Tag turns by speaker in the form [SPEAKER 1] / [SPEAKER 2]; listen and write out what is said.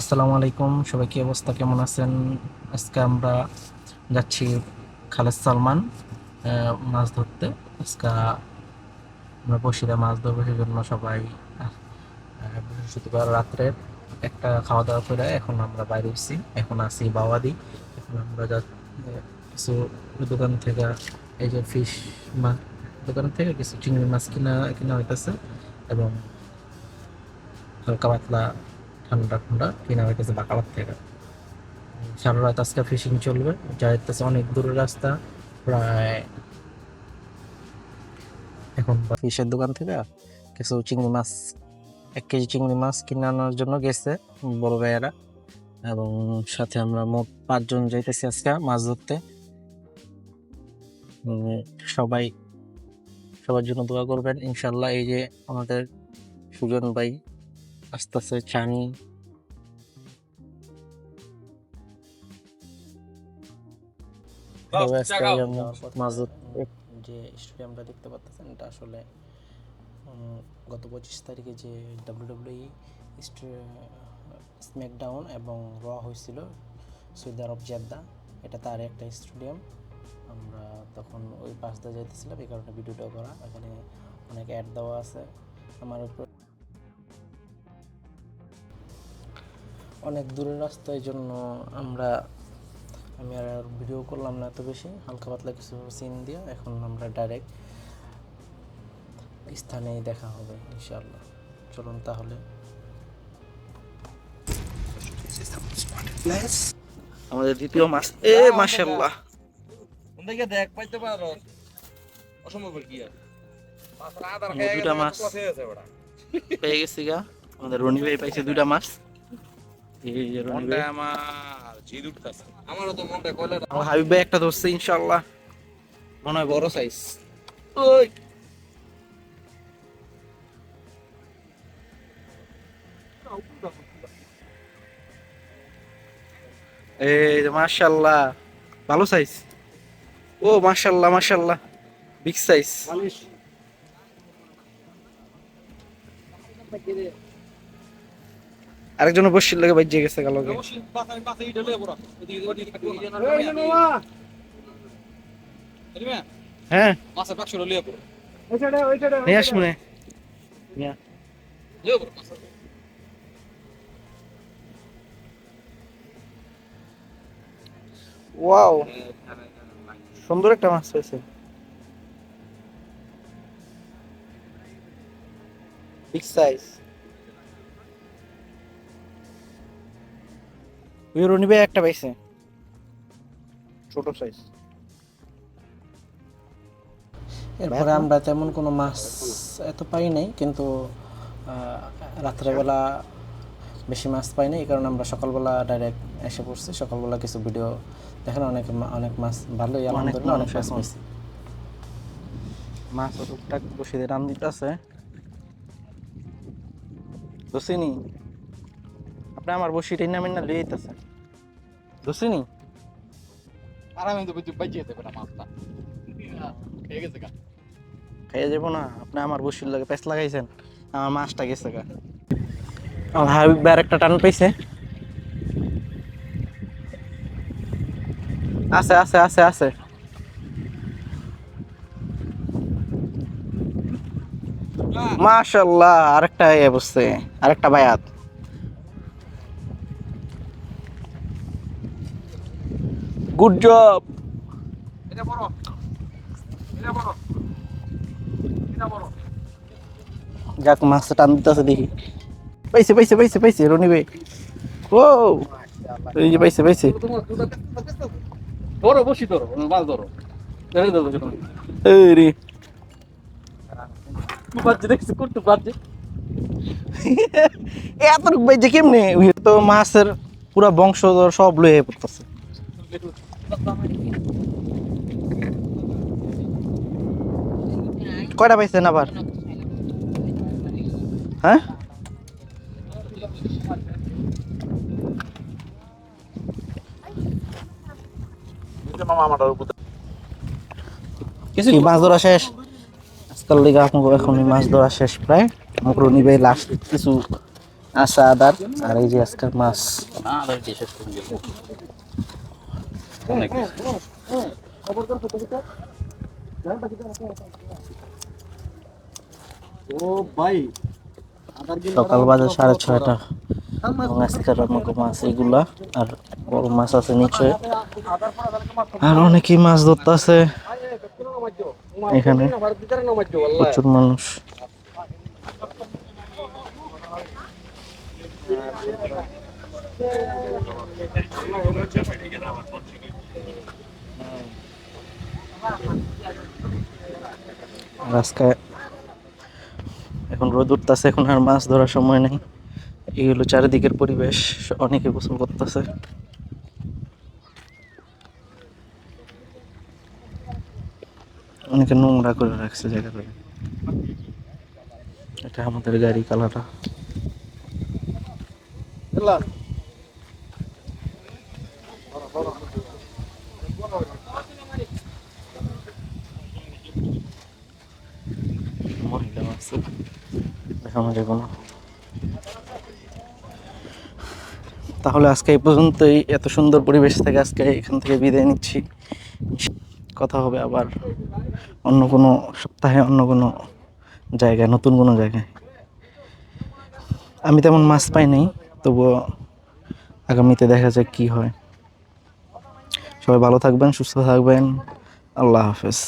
[SPEAKER 1] আসসালামু আলাইকুম, সবাই কি অবস্থা, কেমন আছেন? আজকে আমরা যাচ্ছি খালেদ সালমান মাছ ধরতে। আজকে আমরা বসিরে মাছ ধরবো সেই জন্য সবাই বৃহস্পতিবার রাত্রে একটা খাওয়া দাওয়া করে এখন আমরা বাইরে এসেছি এখন আছি বাওয়াদি। এখন আমরা যা কিছু দোকান থেকে এই যে ফিশ মাছ দোকান থেকে কিছু চিংড়ি মাছ কিনা কিনা হইতেছে এবং হালকা পাতলা ঠান্ডা ঠান্ডা, কিনা হইতেছে বাকালার থেকে সারা রাত আজকে ফিশিং চলবে যাইতেছে অনেক দূরের রাস্তা, প্রায় এখন ফিশের দোকান থেকে কিছু চিংড়ি মাছ, এক কেজি চিংড়ি মাছ কিনে আনার জন্য গেছে বড় ভাইয়েরা। এবং সাথে আমরা মোট পাঁচজন যাইতেছি আজকে মাছ ধরতে। সবাই, সবার জন্য দোয়া করবেন। ইনশাল্লাহ এই যে আমাদের সুজন ভাই আস্তে আস্তে চানি যে স্টেডিয়ামটা দেখতে পাচ্ছেন এটা আসলে গত পঁচিশ তারিখে যে ডাব্লিউডাব্লিউই স্ম্যাকডাউন এবং র হয়েছিল সৌদি আরব জেদ্দা এটা তার একটা স্টেডিয়াম। আমরা তখন ওই পাশ দিয়ে যাইতেছিলাম এই কারণে ভিডিওটা করা। এখানে অনেক অ্যাড দেওয়া আছে। আমার উপর অনেক দূরের রাস্তা এই জন্য আমরা আমি আর ভিডিও করলাম না এত বেশি। হালকা পাতলা কিছু সিন দিয়ে এখন আমরা ডাইরেক্ট স্থানেই দেখা হবে ইনশাআল্লাহ। চলুন তাহলে। আমাদের দ্বিতীয় মাস। এ মাশাল্লাহ
[SPEAKER 2] ওদিকে দেখ পাইতে পারো। অসম্ভব কি আর। আধার
[SPEAKER 1] এই দুটা মাছ। পেয়ে গেছি গা। আমাদের রনি ভাই পাইছে দুইটা মাছ
[SPEAKER 2] মনটা আমার জিদ উঠতেছে। আমারও তো মনটা কয়লা
[SPEAKER 1] আমার হাবিব ভাই একটা ধরছে ইনশাআল্লাহ। মনে হয় বড় সাইজ ওই। এই যে মাশাআল্লাহ। ভালো সাইজ ও মাশাআল্লাহ মাশাআল্লাহ। বিগ সাইজ আরেকজন বসির লাগে বাইজে গেছে গালকে হ্যাঁ। ওয়াও। সুন্দর একটা মাছ হয়েছে। বিগ সাইজ ওই রনি ভাই একটা পাইছে। ছোট সাইজ এরপরে আমরা তেমন কোনো মাছ এত পাই নাই কিন্তু রাত্রেবেলা বেশি মাছ পাই নাই এই কারণে আমরা সকালবেলা ডাইরেক্ট এসে পড়ছি। সকালবেলা কিছু ভিডিও দেখেন অনেক অনেক মাছ ভালোই আলহামদুলিল্লাহ অনেক মাছ পাইছি। মাছ টুকটাক বসে দিয়ে রান দিতেছে। আপনি আমার বসি টেনা মেনা লিয়ে দোষিনি?
[SPEAKER 2] আর আমি তো বুঝি বাইচে যেতে পারে মাছটা আছে গা।
[SPEAKER 1] খাইয়ে যাব না আপনি আমার বসির লাগে পেঁচ লাগাইছেন আমার মাছটা গেছে গা। আমার হাবিব ভাই একটা টান পাইছে। আছে আছে আছে আছে। মাশাল্লাহ আরেকটা এ বসছে আরেকটা বায়াত। গুড জব
[SPEAKER 2] এটা বড়। এটা বড়। এটা বড়।
[SPEAKER 1] যাক মাছটা টান দিতেছে দেখি। পাইছে পাইছে পাইছে পাইছে রনি ভাই। ও এই যে পাইছে পাইছে।
[SPEAKER 2] ধরো বসি ধরো মাছ ধরো।
[SPEAKER 1] এই রে।
[SPEAKER 2] বাচ্চা দেখছি করতে পারছে
[SPEAKER 1] এতটুকু ভাই যে কেমনে? ওই তো মাছের পুরা বংশধর সব লয়ে পড়তেছে। কয়টা পাইছেন আবার? হ্যাঁ? মাছ ধরা শেষ? আজকাল লিগা আপনাকে এখন মাছ ধরা শেষ প্রায়। মকরনি ভাই লাস্ট কিছু আচ্ছা আদার। আর এই যে আজকের মাছ
[SPEAKER 2] না আদার কি শেষ করে গেল অনেক
[SPEAKER 3] ও ভাই
[SPEAKER 1] সকাল বাজে সাড়ে ছয়টা। এবং আজকের আমাকে মাছ এগুলা আর বড় মাছ আছে নিচে আর অনেকেই মাছ ধরতেছে। এখানে প্রচুর মানুষ। আজকে এখন রোদ উঠতেছে, এখন আর মাছ ধরার সময় নেই। এগুলো চারিদিকের পরিবেশ, অনেকে গোসল করতেছে। অনেকে নোংরা করে রাখছে জায়গাটা এটা আমাদের গাড়ি কালাটা মহিলা আছে দেখানো যাবে না। তাহলে আজকে এই পর্যন্তই। এত সুন্দর পরিবেশ থেকে আজকে এখান থেকে বিদায় নিচ্ছি। কথা হবে আবার অন্য কোনো সপ্তাহে, অন্য কোনো জায়গায়, নতুন কোনো জায়গায়। আমি তেমন মাছ পাই নাই, তবুও আগামীতে দেখা যাক কি হয়। সবাই ভালো থাকবেন, সুস্থ থাকবেন। আল্লাহ হাফেজ।